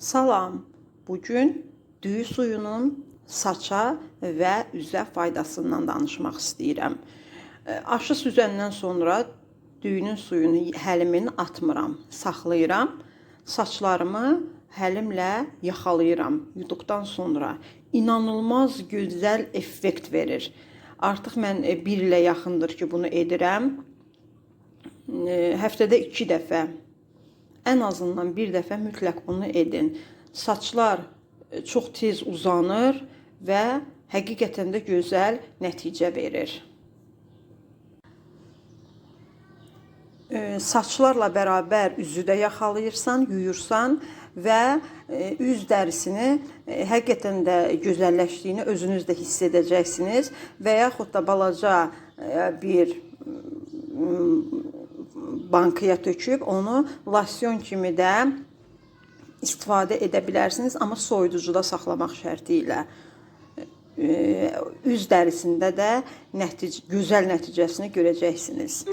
Salam. Bugün düyü suyunun saça və üzə faydasından danışmaq istəyirəm. E, Aşı süzəndən sonra düyünün suyunu həlimin atmıram, saxlayıram. Saçlarımı həlimlə yaxalayıram yuduqdan sonra. İnanılmaz gözəl effekt verir. Artıq mən 1 ilə yaxındır ki, bunu edirəm. E, Həftədə 2 dəfə ən azından bir dəfə mütləq bunu edin. Saçlar e, çox tez uzanır və həqiqətən də gözəl nəticə verir. E, Saçlarla bərabər üzü də yaxalayırsan, yuyursan və e, üz dərisini həqiqətən də gözəlləşdiyini özünüz də hiss edəcəksiniz və yaxud da balaca bir bankaya töküb onu losyon kimi də istifadə edə bilərsiniz, amma soyuducuda saxlamaq şərti ilə. E, Üz dərisində də nəticə, gözəl nəticəsini görəcəksiniz.